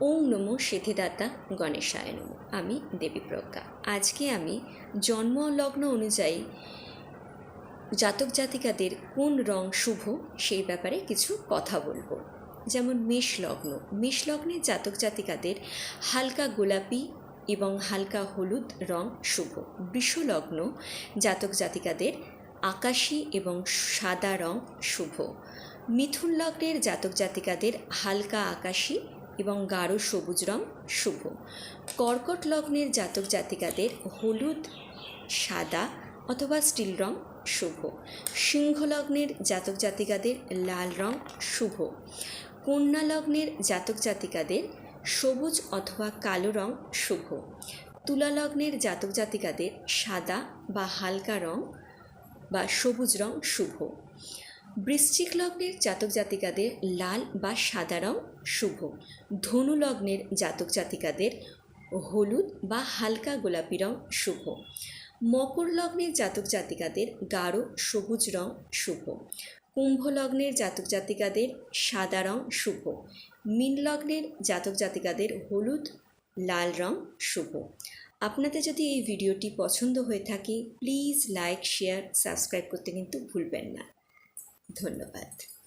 ওম নমো সিদ্ধিদাতা গণেশায় নমো। আমি দেবী প্রজ্ঞা। আজকে আমি জন্ম লগ্ন অনুযায়ী জাতক জাতিকাদের কোন রং শুভ সেই ব্যাপারে কিছু কথা বলব। যেমন মেষ লগ্ন মেষ লগ্নের জাতক জাতিকাদের হালকা গোলাপি এবং হালকা হলুদ রং শুভ। বৃষ লগ্ন জাতক জাতিকাদের আকাশি এবং সাদা রং শুভ। মিথুন লগ্নের জাতক জাতিকাদের হালকা আকাশি এবং গাঢ় সবুজ রং শুভ। কর্কট লগ্নের জাতক জাতিকাদের হলুদ, সাদা অথবা স্টিল রং শুভ। সিংহ লগ্নের জাতক জাতিকাদের লাল রং শুভ। কন্যা লগ্নের জাতক জাতিকাদের সবুজ অথবা কালো রং শুভ। তুলা লগ্নের জাতক জাতিকাদের সাদা বা হালকা রং বা সবুজ রং শুভ। বৃশ্চিক লগ্নের জাতক জাতিকাদের লাল বা সাদা রং শুভ। ধনু লগ্নের জাতক জাতিকাদের হলুদ বা হালকা গোলাপি রং শুভ। মকর লগ্নের জাতক জাতিকাদের গাঢ় সবুজ রং শুভ। কুম্ভ লগ্নের জাতক জাতিকাদের সাদা রং শুভ। মীন লগ্নের জাতক জাতিকাদের হলুদ, লাল রং শুভ। আপনাদের যদি এই ভিডিওটি পছন্দ হয়ে থাকে, প্লিজ লাইক, শেয়ার, সাবস্ক্রাইব করতে কিন্তু ভুলবেন না। ধন্যবাদ।